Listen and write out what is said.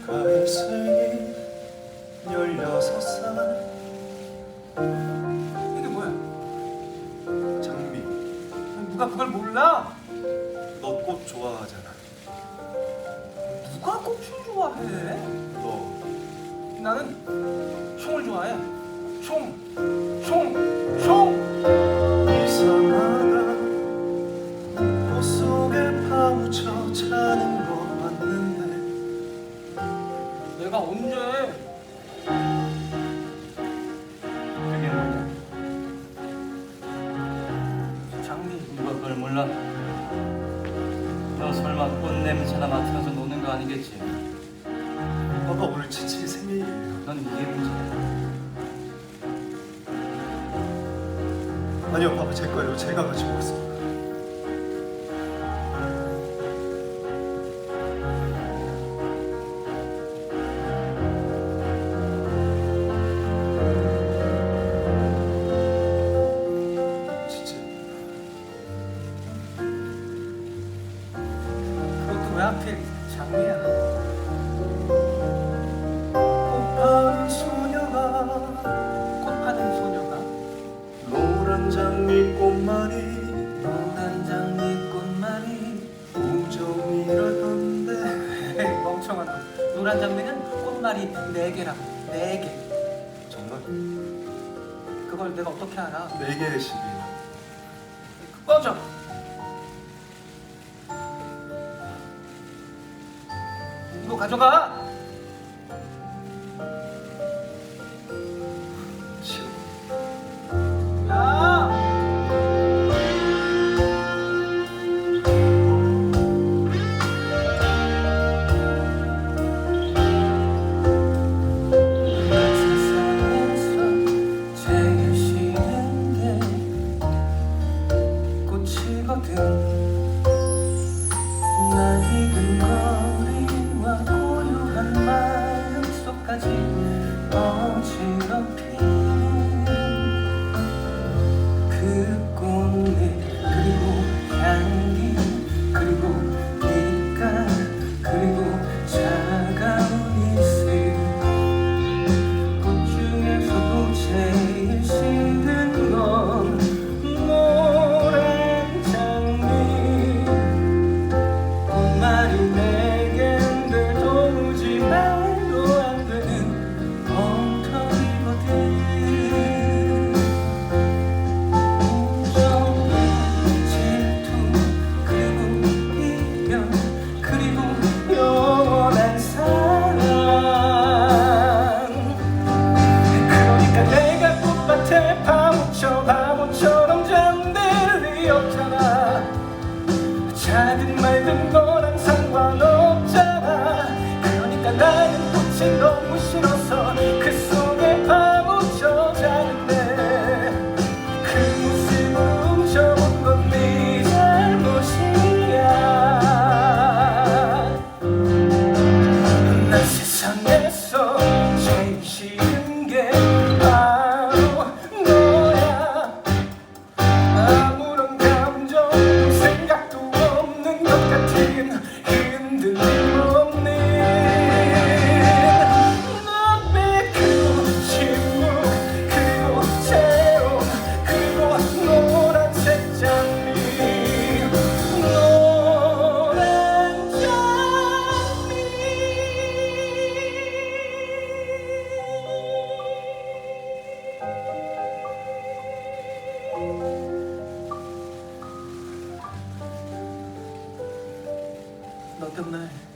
축하했으니 열여섯 살 이게 뭐야? 장미 누가 그걸 몰라? 너 꽃 좋아하잖아 누가 꽃을 좋아해? 너 나는 총을 좋아해. 총, 총, 총. 언제? 장미. 누가 그걸 몰라? 너 설마 꽃 냄새나 맡으면서 노는 거 아니겠지? 아빠 오늘 치치 생일이에요 넌 이게 문제야. 아니요 아빠 제 거예요 제가 가지고 왔습니 왜 하필 장미야? 꽃파는 소녀가 꽃 파는 소녀가 노란 장미 꽃말이 노란 장미 꽃말이 우정이라던데 에이, 멍청한 놈. 노란 장미는 꽃말이 네 개라고. 네 개. 정말 그걸 내가 어떻게 알아? 네 개의 시비 꺼져. 가져가. ชาทำไมเป็นโน 장미 너 때문에